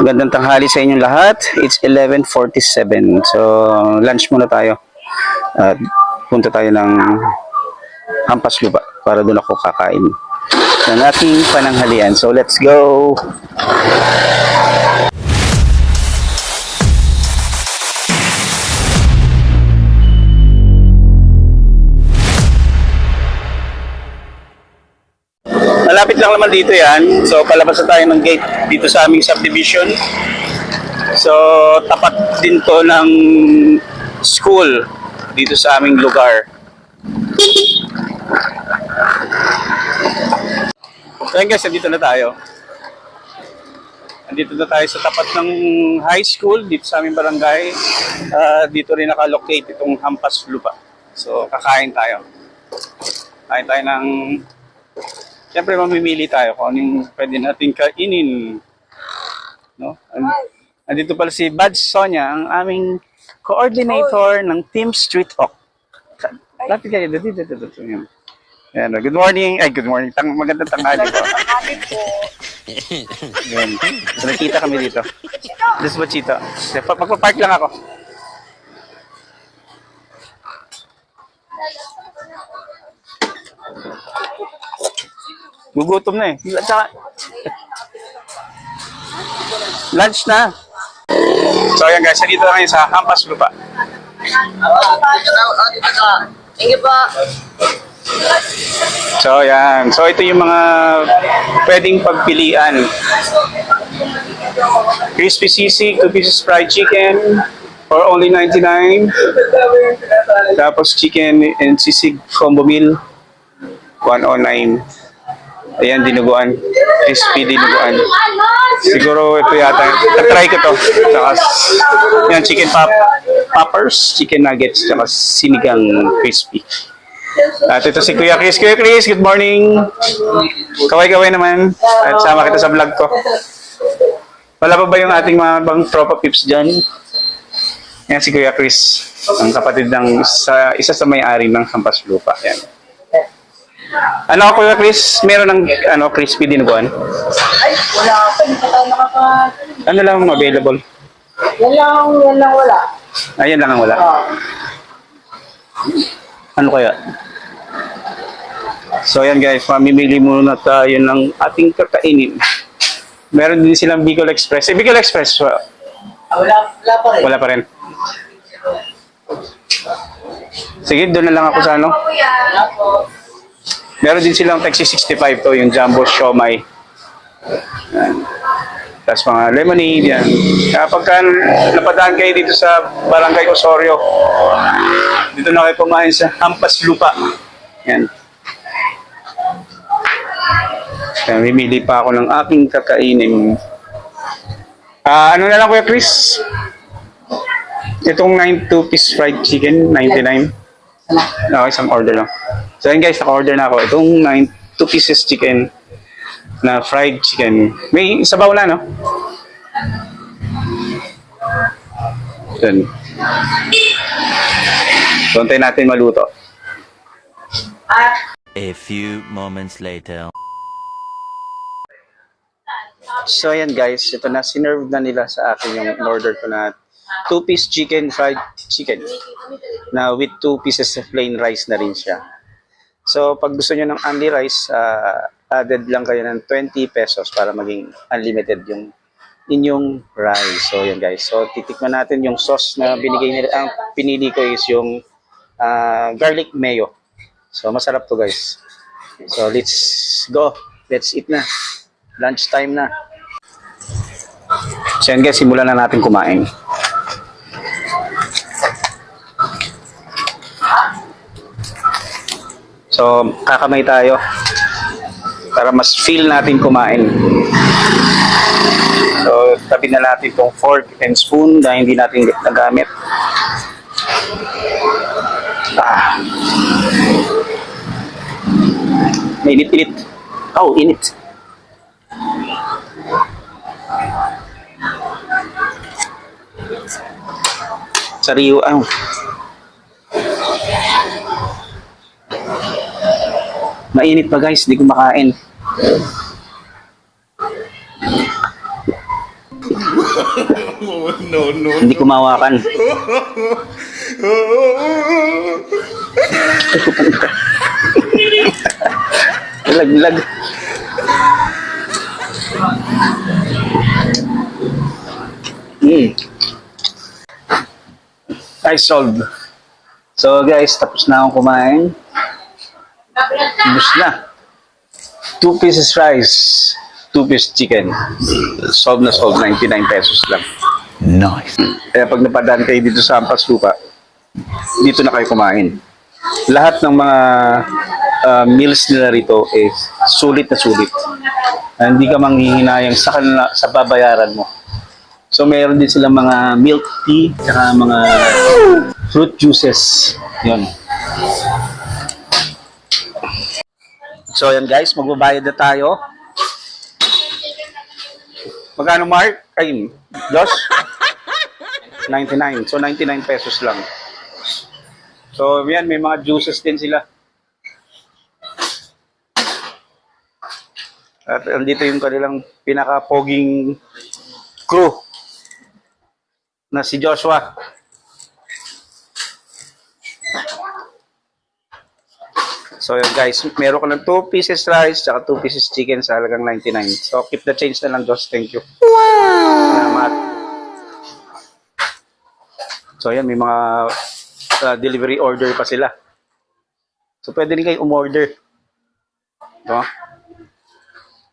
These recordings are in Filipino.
Magandang tanghali sa inyong lahat. It's 11.47. So, lunch muna tayo. At punta tayo ng Hampas Lupa para doon ako kakain ng ating pananghalian. So, let's go! Malapit lang naman dito yan. So, palabas na tayo ng gate dito sa aming subdivision. So, tapat din to ng school dito sa aming lugar. So, yun guys, dito na tayo. Andito na tayo sa tapat ng high school dito sa aming barangay. Ah, dito rin nakalocate itong Hampas Lupa. So, kakain tayo. Kain tayo ng Siyempre, mamimili tayo kung anong pwede natin kainin. No? And- Andito pala si Bad Sonia, ang aming coordinator ng Team Street Hawk. Lapit kayo, dito, dito, dito. dito. Yan. Yan, good morning. Ay, good morning. Tang magandang tanghali po. Yan. So, nakita kami dito. This is Bachito. Magpa-park lang ako. Gugutom na eh. At saka, lunch na. So ayan guys, dito na kayo sa Hampas Lupa. Thank you po. So ayan. So ito yung mga pwedeng pagpilian. Crispy sisig, 2 pieces fried chicken for only 99. Tapos chicken and sisig combo meal 109. Ayan, dinuguan. Crispy dinuguan. Siguro ito yata. Tatry ko to. Tsaka, yan, chicken pop, poppers, chicken nuggets, tsaka sinigang crispy. At ito si Kuya Chris. Kuya Chris, good morning. Kaway-kaway naman. At sama kita sa vlog ko. Wala pa ba yung ating mga bang tropa pips dyan? Yan si Kuya Chris. Ang kapatid ng sa, isa sa may-ari ng Hampas Lupa. Yan. Ano ako Kuya Chris? Meron ng ano, crispy dinuguan? Ay, wala pa. Hindi pa tayo nakaka... Ano lang ang available? Yan lang, yan lang wala. Ayan lang ang wala. Oh. Ano kaya? So ayan guys, mamimili muna tayo ng ating kakainin. Meron din silang Bicol Express. Eh, Bicol Express, wa- Ah, wala, wala pa rin. wala pa rin. Sige, doon na lang ako sa ano. Wala po. Meron din silang Taxi 65 to, yung Jumbo. Yan. Tapos mga lemonade, yan. Kaya pagka napadaan kayo dito sa Barangay Osorio, dito na kayo kumain sa Hampas Lupa. Yan. Kaya mimili pa ako ng aking kakainin. Ah, ano na lang Kuya Chris? Itong 9 2-piece fried chicken, 99. Okay, isang order lang. So yun guys, naka-order na ako. Itong 9, 2 pieces chicken na fried chicken. May sabaw na, no? Yun. So, antayin natin maluto. A few moments later. So ayan guys, ito na, sinerve na nila sa akin yung order ko na 2-piece chicken fried chicken na with 2 pieces of plain rice na rin siya. So pag gusto nyo ng only rice, ah, added lang kayo ng 20 pesos para maging unlimited yung inyong rice. So yan guys, so titikman natin yung sauce na binigay nila. Ang pinili ko is yung ah, garlic mayo. So masarap to guys. So let's go. Let's eat na. Lunch time na. So yan guys, simulan na natin kumain. So, kakamay tayo para mas feel natin kumain. So, tabi na natin itong fork and spoon na hindi natin nagamit. Ah. Mainit-init. Oh, init. Sariwa. Ano? Mainit pa guys, di ko makain. Hindi kumawakan. Lag-lag. Mm. I solved. So guys, tapos na akong kumain. Ubus na. Two pieces rice, two piece chicken. Solve na solve, 99 pesos lang. Nice. Kaya pag napadaan kayo dito sa Ampas Lupa, dito na kayo kumain. Lahat ng mga ah, meals nila rito is sulit na sulit. Ah, hindi ka manghihinayang sa kanila, sa babayaran mo. So meron din silang mga milk tea, saka mga fruit juices. Yun. So yan guys, magbabayad na tayo. Magkano Mark? Ay, Josh? 99. So 99 pesos lang. So yan, may mga juices din sila. At andito yung kanilang pinaka-poging crew na si Joshua. So yun guys, meron ka ng 2 pieces rice at 2 pieces chicken sa halagang 99. So keep the change na lang, Josh. Thank you. Salamat. So yan, may mga uh, delivery order pa sila. So pwede rin kayo umorder. No?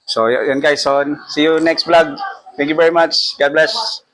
So yan guys, so see you next vlog. Thank you very much. God bless.